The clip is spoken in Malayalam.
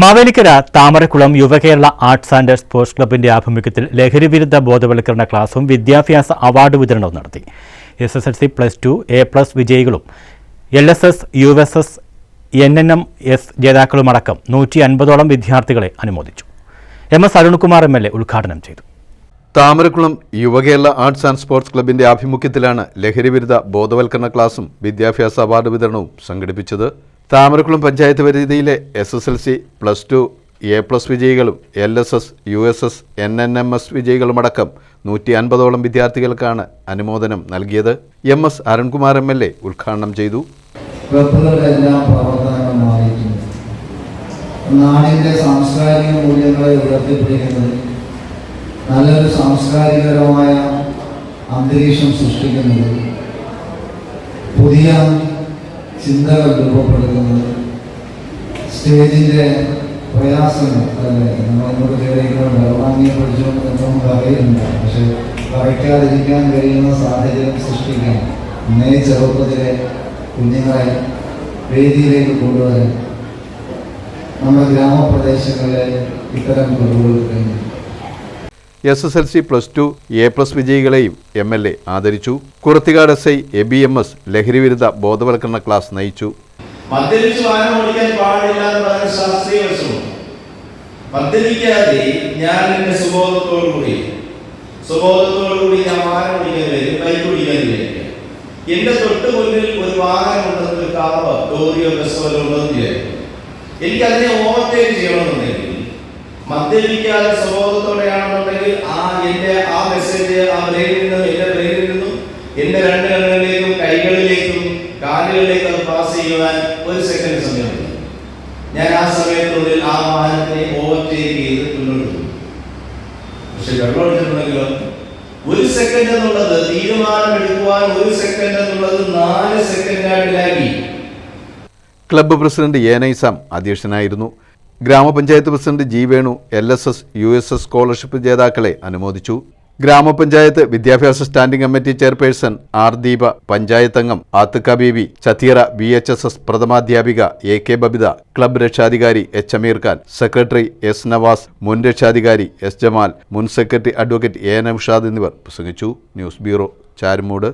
Mavelikkara Thamarakkulam Yuvakerala arts and sports ക്ലബിന്റെ ആഭിമുഖ്യത്തിൽ ലഹരി വിരുദ്ധ ബോധവൽക്കരണ ക്ലാസും വിദ്യാഭ്യാസ അവാർഡ് വിതരണവും നടത്തി. S S L C plus two A plus വിജയികളും L S S U S S N N M S ജേതാക്കളുമടക്കം നൂറ്റി അൻപതോളം വിദ്യാർത്ഥികളെ അനുമോദിച്ചു. M S Arunkumar M L A ഉദ്ഘാടനം ചെയ്തു. Thamarakkulam Yuvakerala arts and sports ക്ലബിന്റെ ആഭിമുഖ്യത്തിലാണ് ലഹരിവിരുദ്ധ ബോധവൽക്കരണ ക്ലാസും വിദ്യാഭ്യാസ അവാർഡ് വിതരണവും സംഘടിപ്പിച്ചത്. താമരക്കുളം പഞ്ചായത്ത് പരിധിയിലെ S S L C plus two A plus വിജയികളും L S S U S S N N M S വിജയികളുമടക്കം നൂറ്റി അൻപതോളം വിദ്യാർത്ഥികൾക്കാണ് അനുമോദനം നൽകിയത്. M S Arunkumar M L A ഉദ്ഘാടനം ചെയ്തു. നാടിന്റെ സാംസ്കാരിക മൂല്യങ്ങളെ ഉയർത്തിപ്പിടിക്കുന്നത് നല്ലൊരു സാംസ്കാരികപരമായ അന്തരീക്ഷം സൃഷ്ടിക്കുന്നത് പുതിയ ചിന്തകൾ രൂപപ്പെടുന്നത് സ്റ്റേജിന്റെ പ്രയാസങ്ങൾ അല്ലേ? ഇങ്ങോട്ട് കയറിയിരിക്കുന്നത് വെള്ളാങ്ങിയെ പഠിച്ചുകൊണ്ട് നമുക്ക് അറിയുന്നില്ല. പക്ഷെ വരയ്ക്കാതിരിക്കാൻ കഴിയുന്ന സാഹചര്യം സൃഷ്ടിക്കാൻ ഇന്നേ ചെറുപ്പത്തിലെ കുഞ്ഞുങ്ങളെ വേദിയിലേക്ക് കൊണ്ടുവരാൻ നമ്മുടെ ഗ്രാമപ്രദേശങ്ങളിലെ ഇത്തരം കുറവുകൾ കഴിഞ്ഞു. S S L C plus two A plus വിജയികളെയും M L A ആദരിച്ചു. Kurathikad S I A B M S ലഹരിവിരുദ്ധ ബോധവൽക്കരണ ക്ലാസ് നയിച്ചു. മദ്യപിച്ച് പാടില്ല എന്ന് പറഞ്ഞ എന്റെ കൂടി കൂടി തൊട്ട് മുന്നിൽ ഒരു വാഹനം ഉണ്ടെന്ന് ഒരു ലോറിയോ ബസ്സോ ഉണ്ടെന്ന് എനിക്ക് അതിനെ ഓവർടേക്ക് ചെയ്യണമെന്നുണ്ടെങ്കിൽ മദ്യപിക്കാതെ സ്വബോധത്തോടെയാണെന്നുണ്ടെങ്കിൽ കണ്ണുകളിലേക്കും കൈകളിലേക്കും കാലുകളിലേക്കും അത് പാസ് ചെയ്യുവാൻ ഒരു സെക്കൻഡ് സമയമുണ്ട്. ഞാൻ ആ സമയത്തുള്ളിൽ ആ വാഹനത്തെ ഓവർടേക്ക് ചെയ്ത് മുന്നോട്ട് പോകും പക്ഷെ വെള്ളം ഒരു സെക്കൻഡ് എന്നുള്ളത് തീരുമാനമെടുക്കുവാൻ ഒരു സെക്കൻഡ് എന്നുള്ളത് നാല് സെക്കൻഡായിട്ട് ലാഗി ക്ലബ്ബ് പ്രസിഡന്റ് എ നൈസാം അധ്യക്ഷനായിരുന്നു. ഗ്രാമപഞ്ചായത്ത് president G Venu L S S U S S scholarship ജേതാക്കളെ അനുമോദിച്ചു. ഗ്രാമപഞ്ചായത്ത് വിദ്യാഭ്യാസ standing committee chairperson R Deepa panchayat അംഗം Athukka Beevi Chathiyara V H S S പ്രഥമാധ്യാപിക A K Babitha club രക്ഷാധികാരി H Ameer Khan secretary S Navas മുൻ രക്ഷാധികാരി എസ് ജമാൽ മുൻ സെക്രട്ടറി അഡ്വക്കേറ്റ് എ നൌഷാദ് എന്നിവർ പ്രസംഗിച്ചു. News bureau Charummood.